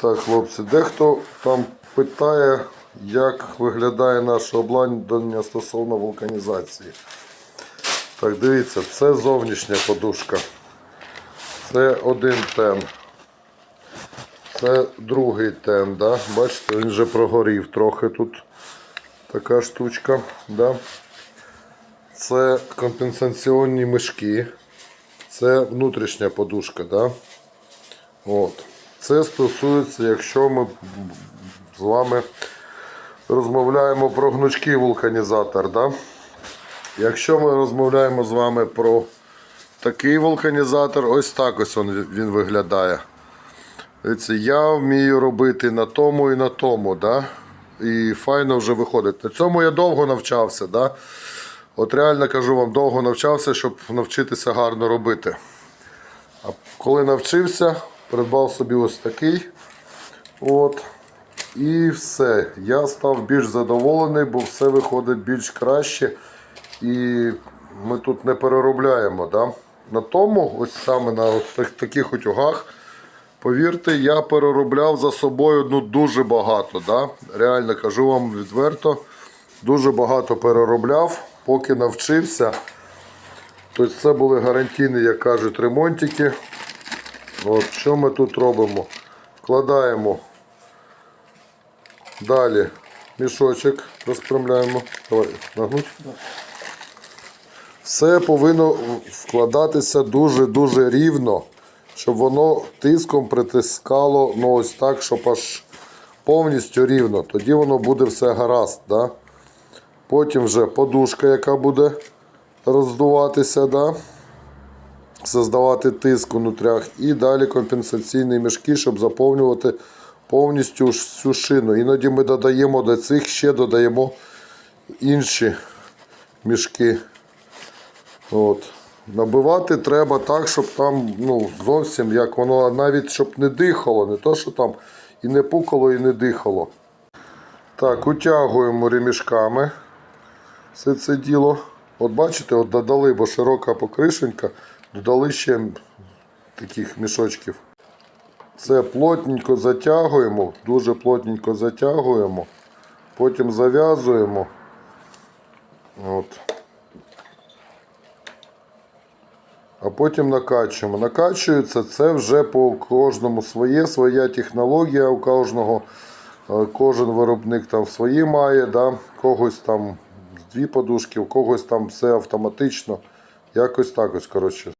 Так, хлопці, дехто там питає, як виглядає наше обладнання стосовно вулканізації. Так, дивіться, це зовнішня подушка. Це один тен. Це другий тен, да? бачите, він вже прогорів трохи тут. Така штучка. Да? Це компенсаційні мішки. Це внутрішня подушка. Да? От. Це стосується, якщо ми з вами розмовляємо про гнучкий вулканізатор. Да? Якщо ми розмовляємо з вами про такий вулканізатор, ось так ось він, він виглядає. Я вмію робити на тому і на тому. Да? І файно вже виходить. На цьому я довго навчався. Да? От реально кажу вам, довго навчався, щоб навчитися гарно робити. А коли навчився, придбав собі ось такий. От. І все. Я став більш задоволений, бо все виходить більш краще. І ми тут не переробляємо. Да? На тому, ось саме на так- таких утюгах, повірте, я переробляв за собою ну, дуже багато. Да? Реально кажу вам відверто, дуже багато переробляв, поки навчився. Тобто це були гарантійні, як кажуть, ремонтики. От, що ми тут робимо? Вкладаємо далі мішочок, розпрямляємо. Давай, нагнуть. Все повинно вкладатися дуже-дуже рівно, щоб воно тиском притискало ну, ось так, щоб аж повністю рівно. Тоді воно буде все гаразд. Да? Потім вже подушка, яка буде роздуватися. Да? Создавати тиск у нутрях і далі компенсаційні мішки, щоб заповнювати повністю всю шину. Іноді ми додаємо до цих ще додаємо інші мішки. От. Набивати треба так, щоб там ну, зовсім як воно навіть щоб не дихало, не то, що там і не пукало, і не дихало. Так, утягуємо ремішками все це діло. От бачите, от додали, бо широка покришенька, додали ще таких мішочків. Це плотненько затягуємо, дуже плотненько затягуємо, потім зав'язуємо. От. А потім накачуємо. Накачується це вже по кожному своє, своя технологія у кожного. Е, Кожен виробник там свої має, да? когось там дві подушки, у когось там все автоматично. Якось так ось, коротше.